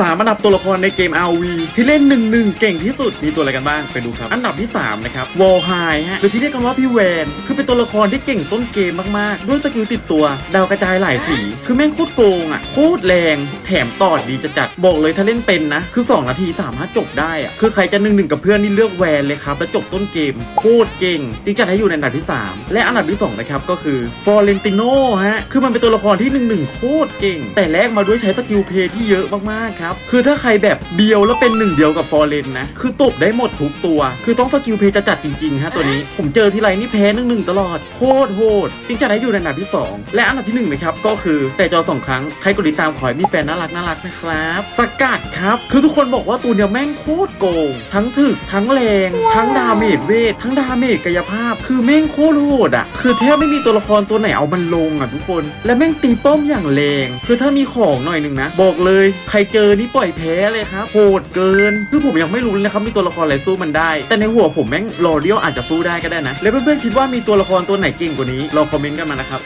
สามอันดับตัวละครในเกม RV ที่เล่นหนึ่งหนึ่งเก่งที่สุด มีตัวอะไรกันบ้าง ไปดูครับ อันดับที่ 3 นะครับวอลไฮฮะ หรือที่เรียกกันว่าพี่แวน คือเป็นตัวละครที่เก่งต้นเกมมาก ๆ ด้วยสกิลติดตัว ดาวกระจายหลายสี คือแม่งโคตรโกงอะ โคตรแรง แถมตอดดีจะจัด บอกเลยถ้าเล่นเป็นนะ คือ 2 นาทีสามารถจบได้อะ คือใครจะหนึ่งหนึ่งกับเพื่อนนี่เลือกแวนเลยครับ แล้วจบต้นเกม โคตรเก่ง จริงจัดให้อยู่ในอันดับที่ 3 และอันดับที่สองนะครับก็คือฟอร์เรนติโนฮะ คือมันเป็นตัวละครที่หนึ่งหนึ่งโคตรเก่ง แต่แลกมาด้วยใช้สกิลเพย์ที่เยอะมากๆครับคือถ้าใครแบบเบียวแล้วเป็นหนึ่งเดียวกับฟอร์เรนนะ คือตบได้หมดทุกตัว คือต้องสกิลเพลย์จะจัดจริงๆฮะตัวนี้ ผมเจอทีไรนี่แพ้หนึ่งหนึ่งตลอด โคตรโหดจริงจัดให้อยู่ในอันดับที่ 2 และอันดับที่หนึ่งนะครับ ก็คือแต่จอสองครั้ง ใครกดติดตามขอให้มีแฟนน่ารักน่ารักนะครับ สกัดครับ คือทุกคนบอกว่าตัวเนี้ยแม่งโคตรโกง ทั้งถึก ทั้งแรง ทั้งดาเมจเวท ทั้งดาเมจกายภาพ คือแม่งโคตรโหดอะ คือแทบไม่มีตัวละครตัวไหนเอามันลงอะทุกคน และแม่งตีป้อมอย่างแรง คือถ้ามีของหน่อยหนึ่งนะ บอกเลย ใครเจอนี่ปล่อยแพ้เลยครับโหดเกิน คือผมยังไม่รู้เลยนะครับมีตัวละครอะไรสู้มันได้ แต่ในหัวผมแม่งลอเรียลอาจจะสู้ได้ก็ได้นะ แล้วเพื่อนๆคิดว่ามีตัวละครตัวไหนเก่งกว่านี้ลองคอมเมนต์กันมานะครับ